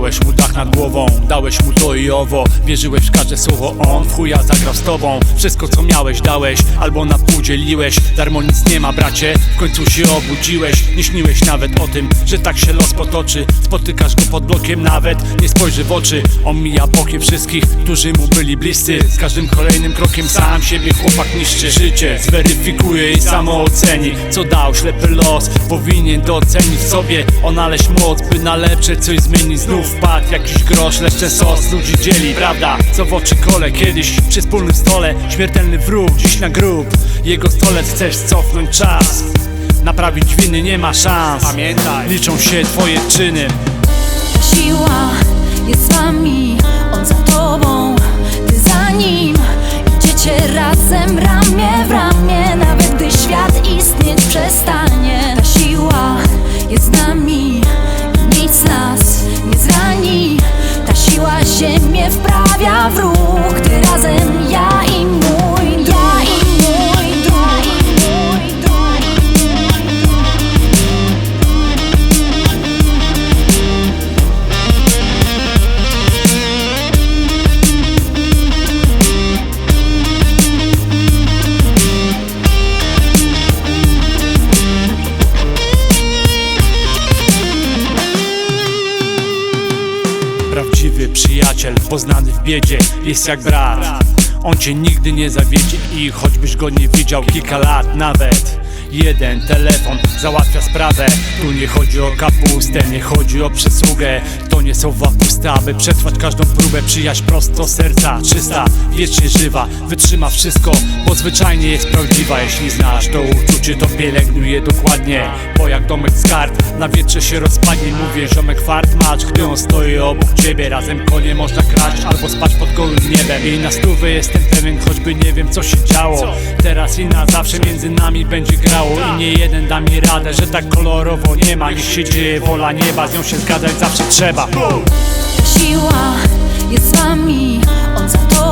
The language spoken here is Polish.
Dałeś mu dach nad głową, dałeś mu to i owo. Wierzyłeś w każde słowo, on w chuja zagrał z tobą. Wszystko co miałeś dałeś, albo na pół dzieliłeś. Darmo nic nie ma bracie, w końcu się obudziłeś. Nie śniłeś nawet o tym, że tak się los potoczy. Spotykasz go pod blokiem nawet, nie spojrzy w oczy. On mija bokiem wszystkich, którzy mu byli bliscy. Z każdym kolejnym krokiem sam siebie chłopak niszczy. Życie zweryfikuje i samo oceni Co dał ślepy los, powinien docenić sobie. Onaleźć moc, by na lepsze coś zmienić Znów wpadł jakiś grosz, lecz ten sos ludzi dzieli Prawda, co w oczy kole kiedyś przy wspólnym stole Śmiertelny wróg, dziś na grób Jego stolec chcesz cofnąć czas Naprawić winy nie ma szans. Pamiętaj, liczą się twoje czyny. Siła jest z wami, ziemię wprawia w ruch, gdy razem ja i mój Prawdziwy przyjaciel, poznany w biedzie, jest jak brat. On cię nigdy nie zawiedzie i choćbyś go nie widział kilka lat nawet Jeden telefon załatwia sprawę. Tu nie chodzi o kapustę, nie chodzi o przysługę. To nie słowa puste, aby przetrwać każdą próbę. Przyjaźń prosto serca, czysta, wiecznie żywa. Wytrzyma wszystko, bo zwyczajnie jest prawdziwa. Jeśli znasz to uczucie, to pielęgnuj je dokładnie. Bo jak domek z kart, na wietrze się rozpadnie. Mówię, ziomek fart macz, gdy on stoi obok ciebie. Razem konie można kraść albo spać pod gołym niebem. I na stówę jestem pewien, choćby nie wiem co się działo. Teraz i na zawsze między nami będzie grało I nie jeden da mi radę, że tak kolorowo nie ma. Niech się dzieje wola nieba, z nią się zgadzać zawsze trzeba. Siła jest z wami, on za tobą,